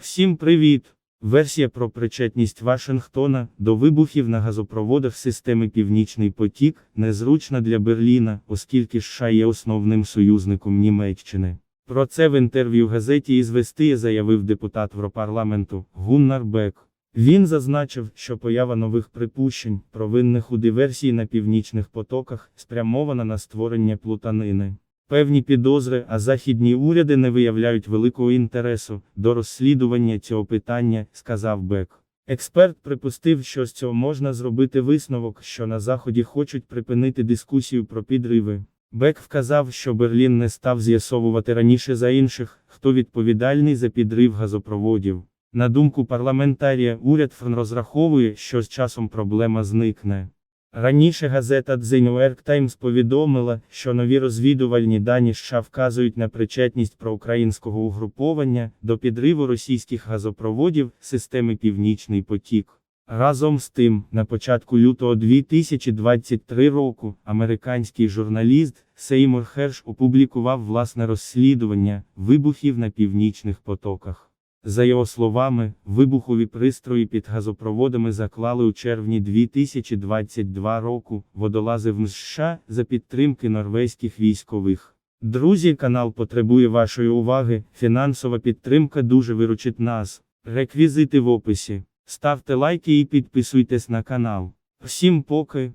Всім привіт! Версія про причетність Вашингтона до вибухів на газопроводах системи Північний потік незручна для Берліна, оскільки США є основним союзником Німеччини. Про це в інтерв'ю газеті «Ізвестия» заявив депутат Європарламенту Гуннар Бек. Він зазначив, що поява нових припущень, провинних у диверсії на північних потоках, спрямована на створення плутанини. Певні підозри, а західні уряди не виявляють великого інтересу до розслідування цього питання, сказав Бек. Експерт припустив, що з цього можна зробити висновок, що на Заході хочуть припинити дискусію про підриви. Бек вказав, що Берлін не став з'ясовувати раніше за інших, хто відповідальний за підрив газопроводів. На думку парламентарія, уряд ФРН розраховує, що з часом проблема зникне. Раніше газета The New York Times повідомила, що нові розвідувальні дані США вказують на причетність проукраїнського угруповання до підриву російських газопроводів системи Північний потік. Разом з тим, на початку лютого 2023 року, американський журналіст Сеймур Херш опублікував власне розслідування вибухів на північних потоках. За його словами, вибухові пристрої під газопроводами заклали у червні 2022 року водолази в США за підтримки норвезьких військових. Друзі, канал потребує вашої уваги. Фінансова підтримка дуже виручить нас. Реквізити в описі. Ставте лайки і підписуйтесь на канал. Всім поки.